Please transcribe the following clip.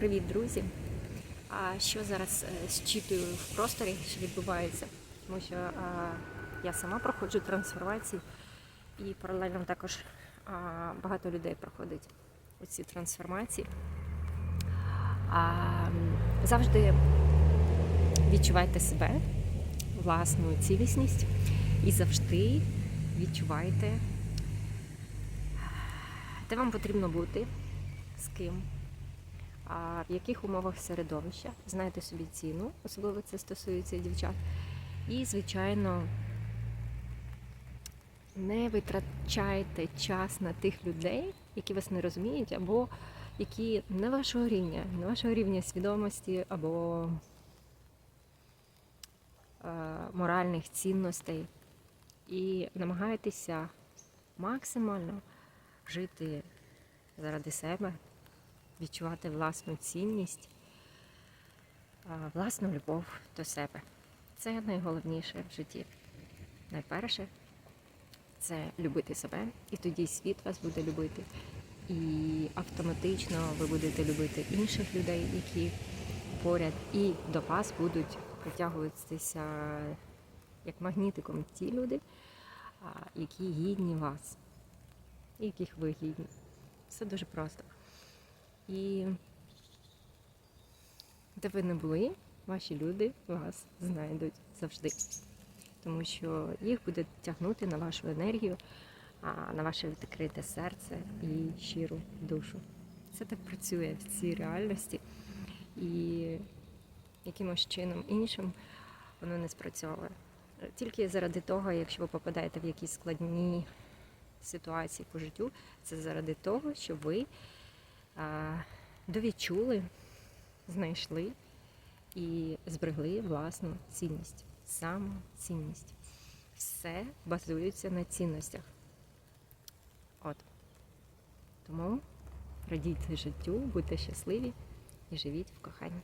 Привіт, друзі! А що зараз е, зчитую в просторі, що відбувається? Тому що а, я сама проходжу трансформації, і паралельно також а, багато людей проходить оці трансформації. А, завжди відчувайте себе, власну цілісність, і завжди відчувайте, де вам потрібно бути, з ким а в яких умовах середовища, знайте собі ціну, особливо це стосується дівчат. І, звичайно, не витрачайте час на тих людей, які вас не розуміють, або які не вашого рівня, не вашого рівня свідомості або е, моральних цінностей. І намагайтеся максимально жити заради себе відчувати власну цінність, власну любов до себе. Це найголовніше в житті. Найперше це любити себе, і тоді світ вас буде любити. І автоматично ви будете любити інших людей, які поряд, і до вас будуть притягуватися як магнітиком ті люди, які гідні вас, яких ви гідні. Все дуже просто. І де ви не були, ваші люди вас знайдуть завжди. Тому що їх буде тягнути на вашу енергію, на ваше відкрите серце і щиру душу. Це так працює в цій реальності. І якимось чином іншим воно не спрацьовує. Тільки заради того, якщо ви попадаєте в якісь складні ситуації по життю, це заради того, що ви довідчули, знайшли і зберегли власну цінність, самоцінність. Все базується на цінностях. От. Тому радійте життю, будьте щасливі і живіть в коханні.